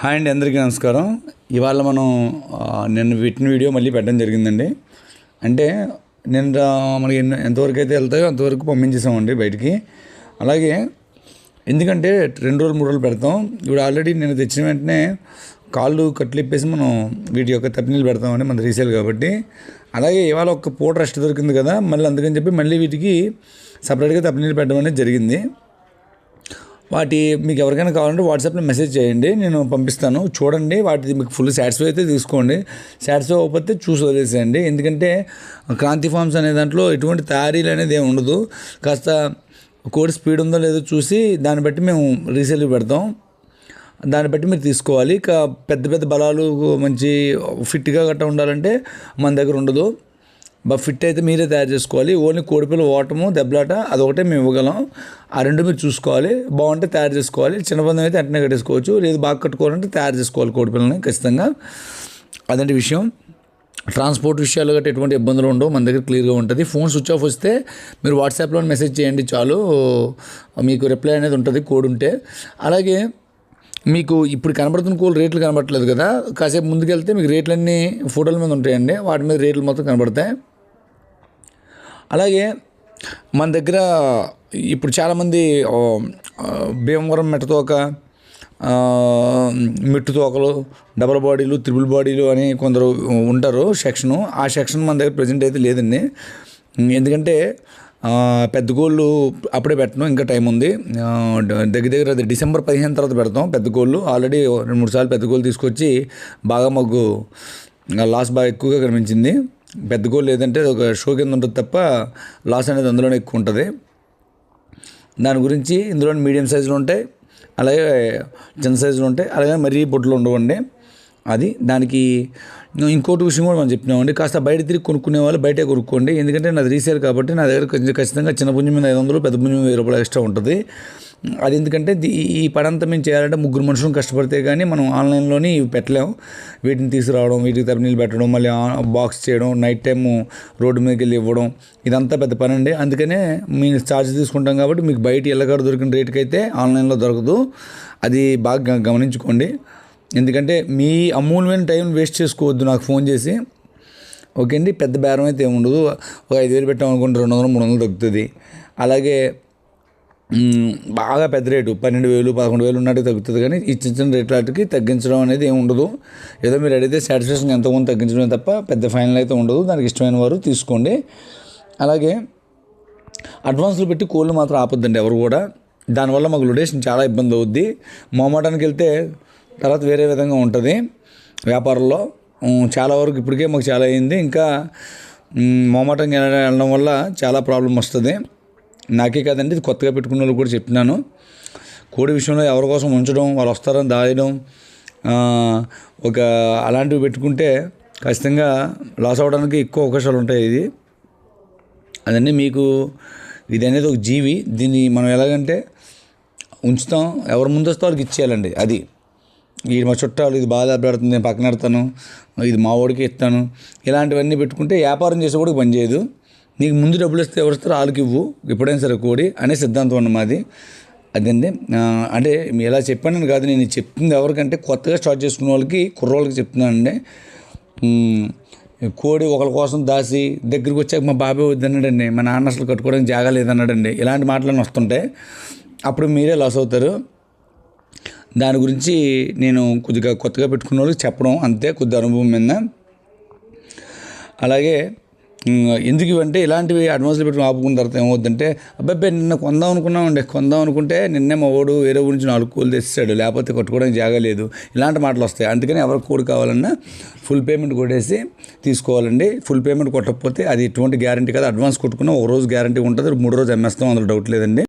Hi అండి అందరికీ నమస్కారం. ఇవాళ మనం నేను పెట్టిన వీడియో మళ్ళీ పెట్టడం జరిగిందండి. అంటే నేను మనకి ఎన్ని- ఎంతవరకు అయితే వెళ్తాయో అంతవరకు పంపించేసామండి బయటికి. అలాగే ఎందుకంటే రెండు రోజులు మూడు రోజులు పెడతాం. ఇప్పుడు ఆల్రెడీ నేను తెచ్చిన వెంటనే కాళ్ళు కట్లిప్పేసి మనం వీటి యొక్క తప్పినీళ్ళు పెడతామండి మన రీసేల్ కాబట్టి. అలాగే ఇవాళ ఒక పూట రెస్ట్ దొరికింది కదా మళ్ళీ అందుకని చెప్పి మళ్ళీ వీటికి సపరేట్గా తప్పినీళ్ళు పెట్టడం అనేది జరిగింది. వాటి మీకు ఎవరికైనా కావాలంటే వాట్సాప్లో మెసేజ్ చేయండి నేను పంపిస్తాను. చూడండి వాటి మీకు ఫుల్ సాటిస్ఫై అయితే తీసుకోండి. సాటిస్ఫై అవ్వకపోతే చూసి వదిలేసేయండి. ఎందుకంటే క్రాంతి ఫార్మ్స్ అనే దాంట్లో ఎటువంటి తయారీలు అనేది ఏమి ఉండదు. కాస్త కోడి స్పీడ్ ఉందో లేదో చూసి దాన్ని బట్టి మేము రీసేల్ పెడతాం. దాన్ని బట్టి మీరు తీసుకోవాలి. ఇక పెద్ద పెద్ద బలాలు మంచి ఫిట్గా గట్రా ఉండాలంటే మన దగ్గర ఉండదు. బాగా ఫిట్ అయితే మీరే తయారు చేసుకోవాలి. ఓన్లీ కోడిపిల్ల ఓటము దెబ్బలాట అదొకటే మేము ఇవ్వగలం. ఆ రెండు మీరు చూసుకోవాలి. బాగుంటే తయారు చేసుకోవాలి. చిన్న పందెం అయితే వెంటనే కట్టేసుకోవచ్చు. లేదు బాగా కట్టుకోవాలంటే తయారు చేసుకోవాలి కోడిపిల్లని ఖచ్చితంగా. అదంటే విషయం. ట్రాన్స్పోర్ట్ విషయాలు గట్రా ఎటువంటి ఇబ్బందులు ఉండవు. మన దగ్గర క్లియర్గా ఉంటుంది. ఫోన్ స్విచ్ ఆఫ్ వస్తే మీరు వాట్సాప్లో మెసేజ్ చేయండి చాలు. మీకు రిప్లై అనేది ఉంటుంది కోడ్ ఉంటే అలాగే మీకు ఇప్పుడు కనబడుతున్న కోళ్ళు రేట్లు కనబడట్లేదు కదా. కాసేపు ముందుకెళ్తే మీకు రేట్లన్నీ ఫోటోల మీద ఉంటాయండి. వాటి మీద రేట్లు మొత్తం కనబడతాయి. అలాగే మన దగ్గర ఇప్పుడు చాలామంది భీమవరం మెట్టతోక మిట్టు తోకలు డబల్ బాడీలు త్రిబుల్ బాడీలు అని కొందరు ఉంటారు సెక్షను. ఆ సెక్షన్ మన దగ్గర ప్రజెంట్ అయితే లేదండి. ఎందుకంటే పెద్ద గోళ్ళు అప్పుడే పెట్టను ఇంకా టైం ఉంది. దగ్గర దగ్గర అది డిసెంబర్ పదిహేను తర్వాత పెడతాం పెద్ద గోళ్ళు. ఆల్రెడీ రెండు మూడు సార్లు పెద్ద గోళ్ళు తీసుకొచ్చి బాగా మాకు లాస్ బాగా ఎక్కువగా కనిపించింది. పెద్ద గోల్ లేదంటే ఒక షో కింద ఉంటుంది తప్ప లాస్ అనేది అందులోనే ఎక్కువ ఉంటుంది. దాని గురించి ఇందులో మీడియం సైజులు ఉంటాయి అలాగే చిన్న సైజులు ఉంటాయి అలాగే మరీ బొట్లు ఉండవండి. అది దానికి ఇంకోటి విషయం కూడా మనం చెప్పినామండి కాస్త బయట తిరిగి కొనుక్కునే వాళ్ళు బయటే కొనుక్కోండి. ఎందుకంటే నాది రీసేల్ కాబట్టి నా దగ్గర కొంచెం ఖచ్చితంగా చిన్న పుంజం మీద ఐదు వందలు పెద్ద పుంజం వెయ్యి రూపాయలు ఎక్స్ట్రా ఉంటుంది. అది ఎందుకంటే ది- ఈ పడంతా మేము చేయాలంటే ముగ్గురు మనుషులు కష్టపడితే కానీ మనం ఆన్లైన్లోని ఇవి పెట్టలేము వీటిని తీసుకురావడం వీటికి తప్ప నీళ్ళు పెట్టడం మళ్ళీ బాక్స్ చేయడం నైట్ టైము రోడ్డు మీదకి వెళ్ళి ఇవ్వడం ఇదంతా పెద్ద పని అండి. అందుకనే మేము ఛార్జ్ తీసుకుంటాం కాబట్టి మీకు బయట ఎల్లగారు దొరికిన రేటుకి అయితే ఆన్లైన్లో దొరకదు. అది బాగా గ- గమనించుకోండి. ఎందుకంటే మీ అమూల్యమైన టైం వేస్ట్ చేసుకోవద్దు నాకు ఫోన్ చేసి. ఓకే అండి? పెద్ద బేరం అయితే ఏముండదు. ఒక ఐదు వేలు పెట్టాం అనుకుంటే రెండు వందలు మూడు వందలు తగ్గుతుంది. అలాగే బాగా పెద్ద రేటు. పన్నెండు వేలు పదకొండు వేలు ఉన్నట్టు తగ్గుతుంది కానీ ఈ చిన్న చిన్న రేట్లకి తగ్గించడం అనేది ఏమి ఉండదు. ఏదో మీరు అడిగితే సాటిస్ఫాక్షన్ ఎంతమంది తగ్గించడం తప్ప పెద్ద ఫైనల్ అయితే ఉండదు. దానికి ఇష్టమైన వారు తీసుకోండి. అలాగే అడ్వాన్స్లు పెట్టి కోళ్ళు మాత్రం ఆపొద్దండి ఎవరు కూడా. దానివల్ల మాకు లొడేషన్ చాలా ఇబ్బంది అవుద్ది. మోమాటానికి వెళ్తే తర్వాత వేరే విధంగా ఉంటుంది వ్యాపారంలో. చాలా వరకు ఇప్పటికే మాకు చాలా అయింది. ఇంకా ఉమ్, వెళ్ళడం వల్ల చాలా ప్రాబ్లం వస్తుంది. నాకే కాదండి ఇది కొత్తగా పెట్టుకున్న వాళ్ళు కూడా చెప్పినాను. కోడి విషయంలో ఎవరి కోసం ఉంచడం వాళ్ళు వస్తారని దాయడం ఒక అలాంటివి పెట్టుకుంటే ఖచ్చితంగా లాస్ అవ్వడానికి ఎక్కువ అవకాశాలు ఉంటాయి ఇది. అదండి మీకు ఇది అనేది ఒక జీవి దీన్ని మనం ఎలాగంటే ఉంచుతాం ఎవరు ముందు వస్తే వాళ్ళకి ఇచ్చేయాలండి అది. ఇది మా చుట్టాలు ఇది బాగా పెడుతుంది నేను పక్కన పెడతాను ఇది మా వాడికి ఇస్తాను ఇలాంటివన్నీ పెట్టుకుంటే వ్యాపారం చేసే కూడా పని చేయదు. నీకు ముందు డబ్బులు ఇస్తే ఎవరు ఇస్తారో వాళ్ళకి ఇవ్వు. ఎప్పుడైనా సరే కోడి అనే సిద్ధాంతం అన్న మాది. అదండి అంటే మీ ఎలా చెప్పానని కాదు నేను చెప్తుంది ఎవరికంటే కొత్తగా స్టార్ట్ చేసుకున్న వాళ్ళకి కుర్రోళ్ళకి చెప్తున్నానండి. కోడి ఒకరి కోసం దాసి దగ్గరికి వచ్చాక మా బాబాయ్ వద్దన్నాడండి. మా నాన్న అసలు కట్టుకోవడానికి జాగా లేదన్నాడండి. ఇలాంటి మాటలన్నీ వస్తుంటాయి. అప్పుడు మీరే లాస్ అవుతారు. దాని గురించి నేను కొద్దిగా కొత్తగా పెట్టుకున్న వాళ్ళకి చెప్పడం అంతే కొద్ది అనుభవం మీద. అలాగే ఎందుకు ఇవంటే ఇలాంటివి అడ్వాన్స్లు పెట్టుకుని ఆపుకున్న తర్వాత ఏమవుతుందంటే అబ్బాయి నిన్న కొందాం అనుకున్నామండి. కొందాం అనుకుంటే నిన్నే మా ఓడు వేరే ఊరి నుంచి నాలుగు కోళ్ళు తెస్తాడు. లేకపోతే కట్టుకోవడానికి జాగలేదు ఇలాంటి మాటలు వస్తాయి. అందుకని ఎవరికి కోడి కావాలన్నా ఫుల్ పేమెంట్ కొట్టేసి తీసుకోవాలండి. ఫుల్ పేమెంట్ కొట్టకపోతే అది ఎటువంటి గ్యారంటీ కాదు. అడ్వాన్స్ కొట్టుకున్న ఒక రోజు గ్యారంటీ ఉంటుంది. మూడు రోజు అమ్మేస్తాం అందులో డౌట్ లేదండి.